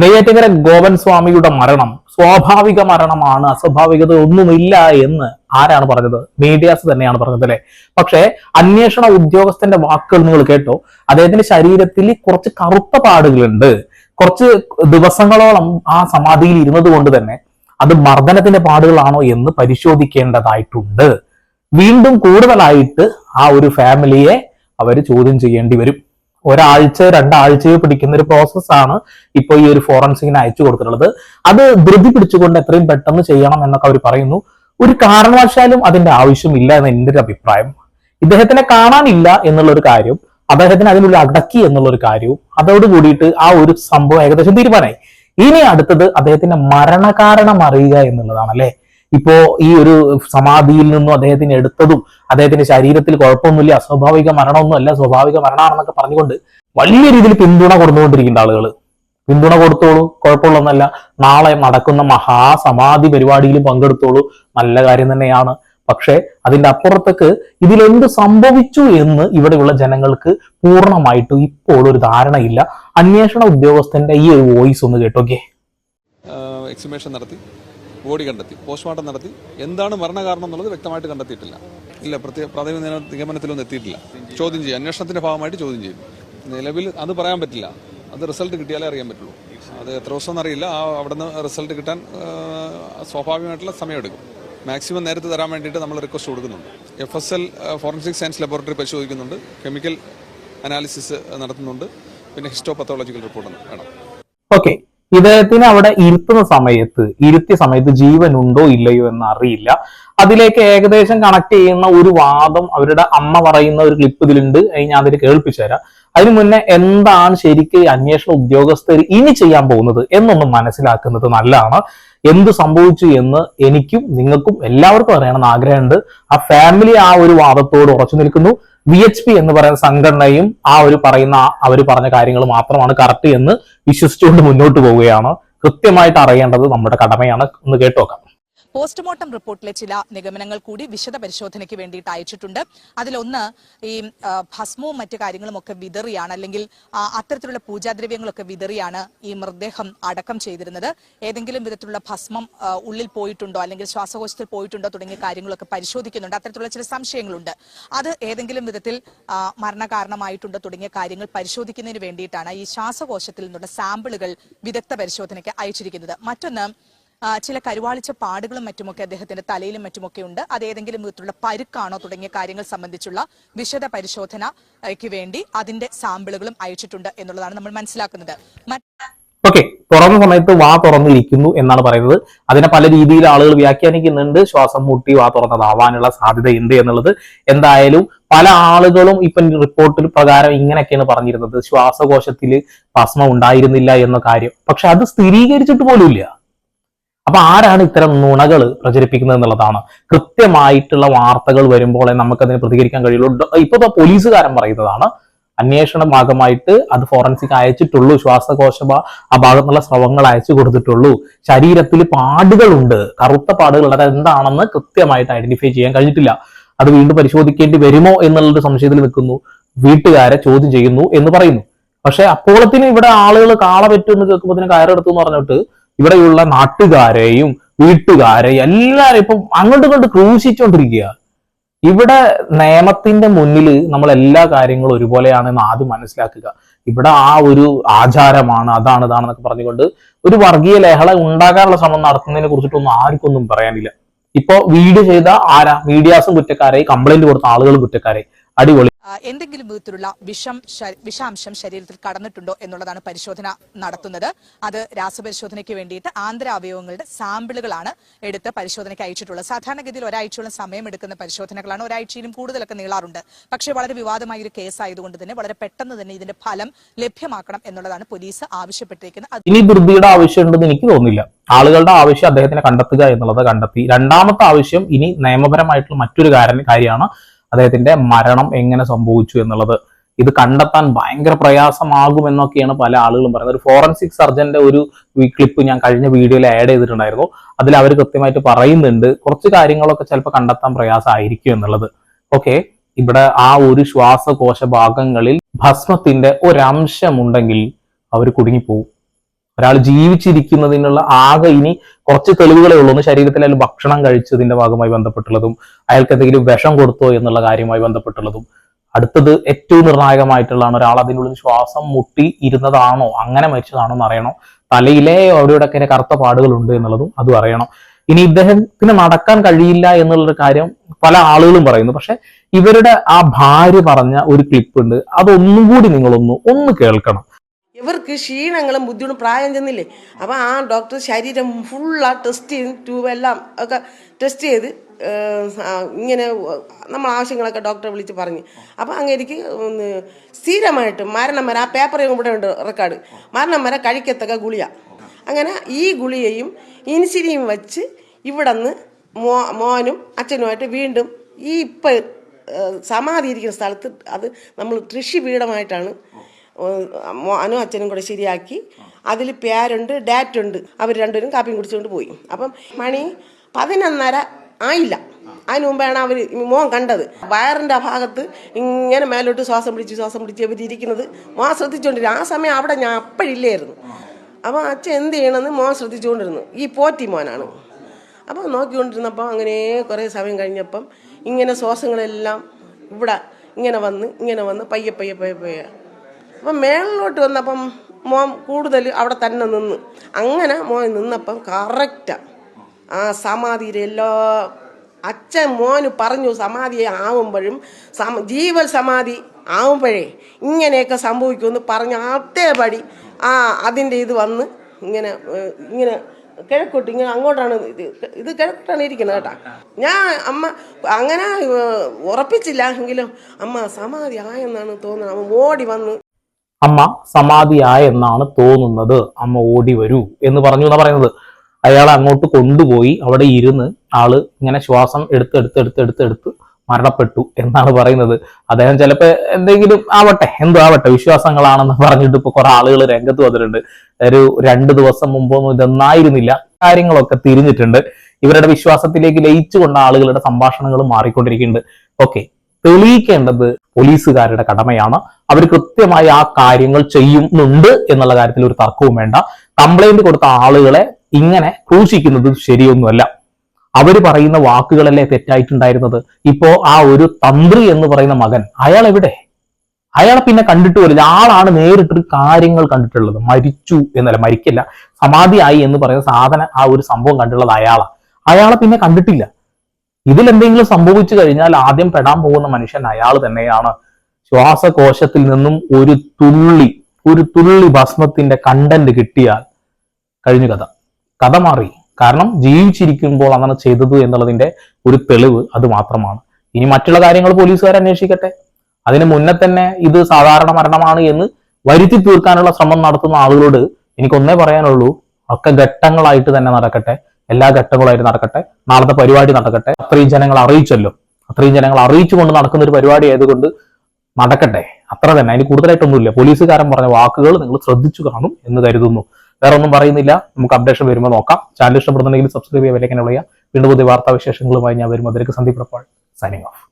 നെയ്യാറ്റിങ്കര ഗോപൻ സ്വാമിയുടെ മരണം സ്വാഭാവിക മരണമാണ് അസ്വാഭാവികത ഒന്നുമില്ല എന്ന് ആരാണ് പറഞ്ഞത്? മീഡിയാസ് തന്നെയാണ് പറഞ്ഞത് അല്ലെ? പക്ഷേ അന്വേഷണ ഉദ്യോഗസ്ഥന്റെ വാക്കുകൾ നിങ്ങൾ കേട്ടോ. അദ്ദേഹത്തിന്റെ ശരീരത്തിൽ കുറച്ച് കറുത്ത പാടുകളുണ്ട്. കുറച്ച് ദിവസങ്ങളോളം ആ സമാധിയിൽ ഇരുന്നത് കൊണ്ട് തന്നെ അത് മർദ്ദനത്തിന്റെ പാടുകളാണോ എന്ന് പരിശോധിക്കേണ്ടതായിട്ടുണ്ട്. വീണ്ടും കൂടുതലായിട്ട് ആ ഒരു ഫാമിലിയെ അവർ ചോദ്യം ചെയ്യേണ്ടി വരും. ഒരാഴ്ച രണ്ടാഴ്ചയോ പിടിക്കുന്ന ഒരു പ്രോസസ്സാണ് ഇപ്പൊ ഈ ഒരു ഫോറൻസിക്കിന് അയച്ചു കൊടുത്തിട്ടുള്ളത്. അത് ധൃതി പിടിച്ചുകൊണ്ട് എത്രയും പെട്ടെന്ന് ചെയ്യണം എന്നൊക്കെ അവർ പറയുന്നു. ഒരു കാരണവശാലും അതിന്റെ ആവശ്യമില്ല എന്ന് എന്റെ ഒരു അഭിപ്രായം. ഇദ്ദേഹത്തിനെ കാണാനില്ല എന്നുള്ള ഒരു കാര്യം അദ്ദേഹത്തിന് അതിനുള്ള അടക്കി എന്നുള്ള ഒരു കാര്യവും അതോട് കൂടിയിട്ട് ആ ഒരു സംഭവം ഏകദേശം തീരുമാനമായി. ഇനി അടുത്തത് അദ്ദേഹത്തിന്റെ മരണകാരണം അറിയുക എന്നുള്ളതാണ് അല്ലെ ഇപ്പോ ഈ ഒരു സമാധിയിൽ നിന്നും അദ്ദേഹത്തിന് എടുത്തതും അദ്ദേഹത്തിന്റെ ശരീരത്തിൽ കുഴപ്പമൊന്നുമില്ല അസ്വാഭാവിക മരണമൊന്നും അല്ല സ്വാഭാവിക മരണമാണെന്നൊക്കെ പറഞ്ഞുകൊണ്ട് വലിയ രീതിയിൽ പിന്തുണ കൊടുത്തുകൊണ്ടിരിക്കുന്ന ആളുകൾ പിന്തുണ കൊടുത്തോളൂ കുഴപ്പമുള്ളൊന്നല്ല. നാളെ നടക്കുന്ന മഹാസമാധി പരിപാടിയിൽ പങ്കെടുത്തോളൂ. നല്ല കാര്യം തന്നെയാണ്. പക്ഷേ അതിന്റെ അപ്പുറത്തേക്ക് ഇതിലെന്ത് സംഭവിച്ചു എന്ന് ഇവിടെയുള്ള ജനങ്ങൾക്ക് പൂർണമായിട്ടും ഇപ്പോൾ ഒരു ധാരണയില്ല. അന്വേഷണ ഉദ്യോഗസ്ഥന്റെ ഈ ഒരു വോയിസ് ഒന്ന് കേട്ടോക്കെ എക്സിബിഷൻ നടത്തി. ബോഡി കണ്ടെത്തി പോസ്റ്റ്മോർട്ടം നടത്തി. എന്താണ് മരണകാരണം എന്നുള്ളത് വ്യക്തമായിട്ട് കണ്ടെത്തിയിട്ടില്ല. ഇല്ല പ്രത്യേക പ്രാഥമിക നിഗമനത്തിലൊന്നും എത്തിയിട്ടില്ല. ചോദ്യം ചെയ്യും അന്വേഷണത്തിന്റെ ഭാഗമായിട്ട് ചോദ്യം ചെയ്യും. നിലവിൽ അത് പറയാൻ പറ്റില്ല. അത് റിസൾട്ട് കിട്ടിയാലേ അറിയാൻ പറ്റുള്ളൂ. അത് എത്ര ദിവസം അറിയില്ല. ആ അവിടുന്ന് റിസൾട്ട് കിട്ടാൻ സ്വാഭാവികമായിട്ടുള്ള സമയമെടുക്കും. മാക്സിമം നേരത്തെ തരാൻ വേണ്ടിയിട്ട് നമ്മൾ റിക്വസ്റ്റ് കൊടുക്കുന്നുണ്ട്. F S L forensic science laboratory പരിശോധിക്കുന്നുണ്ട്. കെമിക്കൽ അനാലിസിസ് നടത്തുന്നുണ്ട്. പിന്നെ ഹിസ്റ്റോ ഹിസ്റ്റോപത്തോളജിക്കൽ റിപ്പോർട്ട് വേണം. ഓക്കെ. ഇദ്ദേഹത്തിന് അവിടെ ഇരുത്തുന്ന സമയത്ത് ഇരുത്തിയ സമയത്ത് ജീവൻ ഉണ്ടോ ഇല്ലയോ എന്ന് അറിയില്ല അതിലേക്ക് ഏകദേശം കണക്ട് ചെയ്യുന്ന ഒരു വാദം അവരുടെ അമ്മ പറയുന്ന ഒരു ക്ലിപ്പ് ഇതിലുണ്ട്. ഞാൻ അതിൽ കേൾപ്പിച്ചു തരാം അതിനു മുന്നേ എന്താണ് ശരിക്കും അന്വേഷണ ഉദ്യോഗസ്ഥർ ഇനി ചെയ്യാൻ പോകുന്നത് എന്നൊന്ന് മനസ്സിലാക്കുന്നത് നല്ലതാണ്. എന്ത് സംഭവിച്ചു എന്ന് എനിക്കും നിങ്ങൾക്കും എല്ലാവർക്കും അറിയണമെന്ന് ആഗ്രഹമുണ്ട്. ആ ഫാമിലി ആ ഒരു വാദത്തോട് ഉറച്ചു നിൽക്കുന്നു. വി എച്ച് പി എന്ന് പറയുന്ന സംഘടനയും ആ ഒരു പറയുന്ന അവർ പറഞ്ഞ കാര്യങ്ങൾ മാത്രമാണ് കറക്റ്റ് എന്ന് വിശ്വസിച്ചുകൊണ്ട് മുന്നോട്ട് പോവുകയാണ്. കൃത്യമായിട്ട് അറിയേണ്ടത് നമ്മുടെ കടമയാണ്. ഒന്ന് കേട്ടോക്കാം. പോസ്റ്റ്മോർട്ടം റിപ്പോർട്ടിലെ ചില നിഗമനങ്ങൾ കൂടി വിശദ പരിശോധനയ്ക്ക് വേണ്ടിയിട്ട് അയച്ചിട്ടുണ്ട്. അതിലൊന്ന് ഈ ഭസ്മവും മറ്റു കാര്യങ്ങളും ഒക്കെ വിതറിയാണ് അല്ലെങ്കിൽ അത്തരത്തിലുള്ള പൂജാദ്രവ്യങ്ങളൊക്കെ വിതറിയാണ് ഈ മൃതദേഹം അടക്കം ചെയ്തിരുന്നത്. ഏതെങ്കിലും വിധത്തിലുള്ള ഭസ്മം ഉള്ളിൽ പോയിട്ടുണ്ടോ അല്ലെങ്കിൽ ശ്വാസകോശത്തിൽ പോയിട്ടുണ്ടോ തുടങ്ങിയ കാര്യങ്ങളൊക്കെ പരിശോധിക്കുന്നുണ്ട്. അത്തരത്തിലുള്ള ചില സംശയങ്ങളുണ്ട്. അത് ഏതെങ്കിലും വിധത്തിൽ മരണകാരണമായിട്ടുണ്ടോ തുടങ്ങിയ കാര്യങ്ങൾ പരിശോധിക്കുന്നതിന് വേണ്ടിയിട്ടാണ് ഈ ശ്വാസകോശത്തിൽ നിന്നുള്ള സാമ്പിളുകൾ വിദഗ്ധ പരിശോധനയ്ക്ക് അയച്ചിരിക്കുന്നത്. മറ്റൊന്ന് ചില കരുവാളിച്ച പാടുകളും മറ്റുമൊക്കെ അദ്ദേഹത്തിന്റെ തലയിലും മറ്റുമൊക്കെ ഉണ്ട്. അത് ഏതെങ്കിലും വിധത്തിലുള്ള പരുക്കാണോ തുടങ്ങിയ കാര്യങ്ങൾ സംബന്ധിച്ചുള്ള വിശദ പരിശോധനയ്ക്ക് വേണ്ടി അതിന്റെ സാമ്പിളുകളും അയച്ചിട്ടുണ്ട് എന്നുള്ളതാണ് നമ്മൾ മനസ്സിലാക്കുന്നത്. ഓക്കെ തുറന്ന സമയത്ത് വാ തുറന്നിരിക്കുന്നു എന്നാണ് പറയുന്നത്. അതിനെ പല രീതിയിൽ ആളുകൾ വ്യാഖ്യാനിക്കുന്നുണ്ട്. ശ്വാസം മുട്ടി വാ തുറന്നതാവാനുള്ള സാധ്യതയുണ്ട് എന്നുള്ളത്. എന്തായാലും പല ആളുകളും ഇപ്പൊ റിപ്പോർട്ടിൽ പ്രകാരം ഇങ്ങനെയൊക്കെയാണ് പറഞ്ഞിരുന്നത്. ശ്വാസകോശത്തിൽ ഭസ്മം ഉണ്ടായിരുന്നില്ല എന്ന കാര്യം. പക്ഷെ അത് സ്ഥിരീകരിച്ചിട്ട് പോലുമില്ല. അപ്പൊ ആരാണ് ഇത്തരം നുണകൾ പ്രചരിപ്പിക്കുന്നത് എന്നുള്ളതാണ്. കൃത്യമായിട്ടുള്ള വാർത്തകൾ വരുമ്പോൾ നമുക്കതിന് പ്രതികരിക്കാൻ കഴിയുള്ളൂ. ഇപ്പൊ പോലീസുകാരൻ പറയുന്നതാണ്. അന്വേഷണ ഭാഗമായിട്ട് അത് ഫോറൻസിക് അയച്ചിട്ടുള്ളൂ. ശ്വാസകോശ ആ ഭാഗത്തുള്ള സ്രവങ്ങൾ അയച്ചു കൊടുത്തിട്ടുള്ളൂ. ശരീരത്തിൽ പാടുകളുണ്ട്. കറുത്ത പാടുകൾ അത് എന്താണെന്ന് കൃത്യമായിട്ട് ഐഡന്റിഫൈ ചെയ്യാൻ കഴിഞ്ഞിട്ടില്ല. അത് വീണ്ടും പരിശോധിക്കേണ്ടി വരുമോ എന്നുള്ളൊരു സംശയത്തിൽ നിൽക്കുന്നു. വീട്ടുകാരെ ചോദ്യം ചെയ്യുന്നു എന്ന് പറയുന്നു. പക്ഷെ അപ്പോളത്തിന് ഇവിടെ ആളുകൾ കാള പറ്റുമെന്ന് കേൾക്കുമ്പോൾ കയറെടുത്തു എന്ന് പറഞ്ഞിട്ട് ഇവിടെയുള്ള നാട്ടുകാരെയും വീട്ടുകാരെയും എല്ലാരെയും ഇപ്പം അങ്ങോട്ടും ഇങ്ങോട്ട് ക്രൂശിച്ചുകൊണ്ടിരിക്കുക ഇവിടെ നിയമത്തിന്റെ മുന്നിൽ നമ്മൾ എല്ലാ കാര്യങ്ങളും ഒരുപോലെയാണെന്ന് ആദ്യം മനസ്സിലാക്കുക. ഇവിടെ ആ ഒരു ആചാരമാണ് അതാണ് ഇതാണെന്നൊക്കെ പറഞ്ഞുകൊണ്ട് ഒരു വർഗീയ ലഹള ഉണ്ടാകാനുള്ള ശ്രമം നടത്തുന്നതിനെ കുറിച്ചിട്ടൊന്നും ആർക്കൊന്നും പറയാനില്ല. ഇപ്പോ വീഡിയോ ചെയ്ത ആരാ? മീഡിയാസും കുറ്റക്കാരായി കംപ്ലൈന്റ് കൊടുത്ത ആളുകളും കുറ്റക്കാരായി. അടിപൊളി. എന്തെങ്കിലും വിധത്തിലുള്ള വിഷം വിഷാംശം ശരീരത്തിൽ കടന്നിട്ടുണ്ടോ എന്നുള്ളതാണ് പരിശോധന നടത്തുന്നത്. അത് രാസപരിശോധനയ്ക്ക് വേണ്ടിയിട്ട് ആന്തര അവയവങ്ങളുടെ സാമ്പിളുകളാണ് എടുത്ത് പരിശോധനയ്ക്ക് അയച്ചിട്ടുള്ളത്. സാധാരണഗതിയിൽ ഒരാഴ്ചയോളം സമയമെടുക്കുന്ന പരിശോധനകളാണ് ഒരാഴ്ചയിലും കൂടുതലൊക്കെ നീളാറുണ്ട്. പക്ഷേ വളരെ വിവാദമായ ഒരു കേസ് ആയതുകൊണ്ട് തന്നെ വളരെ പെട്ടെന്ന് തന്നെ ഇതിന്റെ ഫലം ലഭ്യമാക്കണം എന്നുള്ളതാണ് പോലീസ് ആവശ്യപ്പെട്ടിരിക്കുന്നത്. ഇനി ദുർബിയുടെ ആവശ്യമുണ്ടെന്ന് എനിക്ക് തോന്നുന്നില്ല. ആളുകളുടെ ആവശ്യം അദ്ദേഹത്തിനെ കണ്ടെത്തുക എന്നുള്ളത് കണ്ടെത്തി. രണ്ടാമത്തെ ആവശ്യം ഇനി നിയമപരമായിട്ടുള്ള മറ്റൊരു കാര്യം കാര്യമാണ് അദ്ദേഹത്തിന്റെ മരണം എങ്ങനെ സംഭവിച്ചു എന്നുള്ളത് ഇത് കണ്ടെത്താൻ ഭയങ്കര പ്രയാസമാകുമെന്നൊക്കെയാണ് പല ആളുകളും പറയുന്നത്. ഒരു ഫോറൻസിക് സർജന്റെ ഒരു ക്ലിപ്പ് ഞാൻ കഴിഞ്ഞ വീഡിയോയിൽ ആഡ് ചെയ്തിട്ടുണ്ടായിരുന്നു. അതിൽ അവർ കൃത്യമായിട്ട് പറയുന്നുണ്ട് കുറച്ച് കാര്യങ്ങളൊക്കെ ചിലപ്പോൾ കണ്ടെത്താൻ പ്രയാസമായിരിക്കും എന്നുള്ളത്. ഓക്കെ ഇവിടെ ആ ഒരു ശ്വാസകോശ ഭാഗങ്ങളിൽ ഭസ്മത്തിന്റെ ഒരംശമുണ്ടെങ്കിൽ അവർ കുടുങ്ങിപ്പോവും. ഒരാൾ ജീവിച്ചിരിക്കുന്നതിനുള്ള ആകെ ഇനി കുറച്ച് തെളിവുകളേ ഉള്ളൂ. ഒന്ന് ശരീരത്തിൽ ഭക്ഷണം കഴിച്ചതിന്റെ ഭാഗമായി ബന്ധപ്പെട്ടുള്ളതും അയാൾക്ക് എന്തെങ്കിലും വിഷം കൊടുത്തോ എന്നുള്ള കാര്യമായി ബന്ധപ്പെട്ടുള്ളതും. അടുത്തത് ഏറ്റവും നിർണായകമായിട്ടുള്ളതാണ് ഒരാൾ അതിനുള്ളിൽ ശ്വാസം മുട്ടി ഇരുന്നതാണോ അങ്ങനെ മരിച്ചതാണോ എന്ന് അറിയണം. തലയിലെ അവിടെയൊക്കെ അതിന്റെ കറുത്ത പാടുകളുണ്ട് എന്നുള്ളതും അതും അറിയണം. ഇനി ഇദ്ദേഹത്തിന് നടക്കാൻ കഴിയില്ല എന്നുള്ളൊരു കാര്യം പല ആളുകളും പറയുന്നു. പക്ഷെ ഇവരുടെ ആ ഭാര്യ പറഞ്ഞ ഒരു ക്ലിപ്പ് ഉണ്ട് അതൊന്നും കൂടി നിങ്ങളൊന്ന് ഒന്ന് കേൾക്കണം. ഇവർക്ക് ക്ഷീണങ്ങളും ബുദ്ധിമുട്ടും പ്രായം ചെന്നില്ലേ? അപ്പം ആ ഡോക്ടർ ശരീരം ഫുള്ളാ ടെസ്റ്റ് ചെയ്ത് ട്യൂബ് എല്ലാം ഒക്കെ ടെസ്റ്റ് ചെയ്ത് ഇങ്ങനെ നമ്മൾ ആവശ്യങ്ങളൊക്കെ ഡോക്ടറെ വിളിച്ച് പറഞ്ഞു. അപ്പം അങ്ങേരിക്ക് സ്ഥിരമായിട്ട് മരണം വരെ ആ പേപ്പർ ഇവിടെ ഉണ്ട് റെക്കോർഡ് മരണം വരെ കഴിക്കത്തക്ക ഗുളിയ അങ്ങനെ ഈ ഗുളിയയും ഇൻസുലിയും വെച്ച് ഇവിടെ നിന്ന് മോ മോനും അച്ഛനുമായിട്ട് വീണ്ടും ഈ ഇപ്പം സമാധി ഇരിക്കുന്ന സ്ഥലത്ത് അത് നമ്മൾ കൃഷിപീഠമായിട്ടാണ് അനു അച്ഛനും കൂടെ ശരിയാക്കി. അതിൽ പേരുണ്ട് ഡാറ്റ് ഉണ്ട് അവർ രണ്ടുപേരും കാപ്പിയും കുടിച്ചുകൊണ്ട് പോയി. അപ്പം മണി പതിനൊന്നര ആയില്ല. അതിന് മുമ്പാണ് അവർ മോൻ കണ്ടത്. വയറിന്റെ ഭാഗത്ത് ഇങ്ങനെ മേലോട്ട് ശ്വാസം പിടിച്ച് ശ്വാസം പിടിച്ച് ഇവർ ഇരിക്കുന്നത് മോൻ ശ്രദ്ധിച്ചുകൊണ്ടിരുന്നു ആ സമയം അവിടെ ഞാൻ അപ്പോഴില്ലായിരുന്നു. അപ്പോൾ അച്ഛൻ എന്ത് ചെയ്യണമെന്ന് മോൻ ശ്രദ്ധിച്ചുകൊണ്ടിരുന്നു. ഈ പോറ്റി മോനാണ്. അപ്പോൾ നോക്കിക്കൊണ്ടിരുന്നപ്പോൾ അങ്ങനെ കുറേ സമയം കഴിഞ്ഞപ്പം ഇങ്ങനെ ശ്വാസങ്ങളെല്ലാം ഇവിടെ ഇങ്ങനെ വന്ന് ഇങ്ങനെ വന്ന് പയ്യെ പയ്യെ പയ്യെ പയ്യെ അപ്പം മേളിലോട്ട് വന്നപ്പം മോൻ കൂടുതൽ അവിടെ തന്നെ നിന്ന്. അങ്ങനെ മോൻ നിന്നപ്പം കറക്റ്റാണ് ആ. സമാധിയിൽ എല്ലാ അച്ഛൻ മോന് പറഞ്ഞു സമാധി ആവുമ്പോഴും സമ ജീവൽ സമാധി ആവുമ്പോഴേ ഇങ്ങനെയൊക്കെ സംഭവിക്കുമെന്ന് പറഞ്ഞ അതേപടി ആ അതിന്റെ ഇത് വന്ന് ഇങ്ങനെ ഇങ്ങനെ കിഴക്കോട്ട് ഇങ്ങനെ അങ്ങോട്ടാണ് ഇത് ഇത് കിഴക്കോട്ടാണ് ഇരിക്കുന്നത് കേട്ടാ. ഞാൻ അമ്മ അങ്ങനെ ഉറപ്പിച്ചില്ല എങ്കിലും അമ്മ സമാധി ആയെന്നാണ് തോന്നുന്നത് അമ്മ ഓടി വന്ന് അമ്മ സമാധിയായെന്നാണ് തോന്നുന്നത്. അമ്മ ഓടി വരൂ എന്ന് പറഞ്ഞു എന്നാ പറയുന്നത്. അയാൾ അങ്ങോട്ട് കൊണ്ടുപോയി അവിടെ ഇരുന്ന് ആൾ ഇങ്ങനെ ശ്വാസം എടുത്ത് എടുത്ത് എടുത്ത് എടുത്ത് എടുത്ത് മരണപ്പെട്ടു എന്നാണ് പറയുന്നത്. അദ്ദേഹം ചിലപ്പോ എന്തെങ്കിലും ആവട്ടെ എന്തോ ആവട്ടെ വിശ്വാസങ്ങളാണെന്ന് പറഞ്ഞിട്ട് ഇപ്പൊ കുറെ ആളുകൾ രംഗത്ത് വന്നിട്ടുണ്ട്. ഒരു രണ്ട് ദിവസം മുമ്പൊന്നും ഇതൊന്നായിരുന്നില്ല. കാര്യങ്ങളൊക്കെ തിരിഞ്ഞിട്ടുണ്ട്. ഇവരുടെ വിശ്വാസത്തിലേക്ക് ലയിച്ചുകൊണ്ട് ആളുകളുടെ സംഭാഷണങ്ങൾ മാറിക്കൊണ്ടിരിക്കുന്നുണ്ട്. ഓക്കെ തെളിയിക്കേണ്ടത് പോലീസുകാരുടെ കടമയാണ്. അവർ കൃത്യമായി ആ കാര്യങ്ങൾ ചെയ്യുന്നുണ്ട് എന്നുള്ള കാര്യത്തിൽ ഒരു തർക്കവും വേണ്ട. കംപ്ലൈന്റ് കൊടുത്ത ആളുകളെ ഇങ്ങനെ ക്രൂശിക്കുന്നത് ശരിയൊന്നുമല്ല. അവർ പറയുന്ന വാക്കുകളല്ലേ തെറ്റായിട്ടുണ്ടായിരുന്നത്? ഇപ്പോ ആ ഒരു തന്ത്രി എന്ന് പറയുന്ന മകൻ അയാൾ എവിടെ അയാളെ പിന്നെ കണ്ടിട്ട് വരില്ല ആളാണ് നേരിട്ട് കാര്യങ്ങൾ കണ്ടിട്ടുള്ളത്. മരിച്ചു എന്നല്ല മരിക്കില്ല. സമാധിയായി എന്ന് പറയുന്ന സാധന ആ ഒരു സംഭവം കണ്ടിട്ടുള്ളത് അയാളാണ് അയാളെ പിന്നെ കണ്ടിട്ടില്ല. ഇതിലെന്തെങ്കിലും സംഭവിച്ചു കഴിഞ്ഞാൽ ആദ്യം പെടാൻ പോകുന്ന മനുഷ്യൻ അയാൾ തന്നെയാണ്. ശ്വാസകോശത്തിൽ നിന്നും ഒരു തുള്ളി ഒരു തുള്ളി ഭസ്മത്തിന്റെ കണ്ടന്റ് കിട്ടിയാൽ കഴിഞ്ഞു കഥ. കഥ മാറി. കാരണം ജീവിച്ചിരിക്കുമ്പോൾ അങ്ങനെ ചെയ്തത് എന്നുള്ളതിന്റെ ഒരു തെളിവ് അത് മാത്രമാണ്. ഇനി മറ്റുള്ള കാര്യങ്ങൾ പോലീസുകാർ അന്വേഷിക്കട്ടെ. അതിന് മുന്നേ തന്നെ ഇത് സാധാരണ മരണമാണ് എന്ന് വരുത്തി തീർക്കാനുള്ള ശ്രമം നടത്തുന്ന ആളുകളോട് എനിക്കൊന്നേ പറയാനുള്ളൂ ഒക്കെ ഘട്ടങ്ങളായിട്ട് തന്നെ നടക്കട്ടെ. എല്ലാ ഘട്ടങ്ങളായിട്ട് നടക്കട്ടെ. നാളത്തെ പരിപാടി നടക്കട്ടെ. അത്രയും ജനങ്ങൾ അറിയിച്ചല്ലോ. അത്രയും ജനങ്ങൾ അറിയിച്ചുകൊണ്ട് നടക്കുന്ന ഒരു പരിപാടി ആയതുകൊണ്ട് നടക്കട്ടെ. അത്ര തന്നെ. അതിന് കൂടുതലായിട്ടൊന്നുമില്ല. പോലീസുകാരൻ പറഞ്ഞ വാക്കുകൾ നിങ്ങൾ ശ്രദ്ധിച്ചു കാണും എന്ന് കരുതുന്നു. വേറെ ഒന്നും പറയുന്നില്ല. നമുക്ക് അപ്ഡേഷൻ വരുമ്പോൾ നോക്കാം. ചാനൽ ഇഷ്ടപ്പെടുന്നുണ്ടെങ്കിൽ സബ്സ്ക്രൈബ് ചെയ്യാൻ വിളിക്കാൻ വിളിക്കുക വീണ്ടും പുതിയ വാർത്താ വിശേഷങ്ങളുമായി ഞാൻ വരുമ്പോൾ അതിലേക്ക് സന്ദീപ് പ്രപ്പാൾ സൈനിങ് ഓഫ്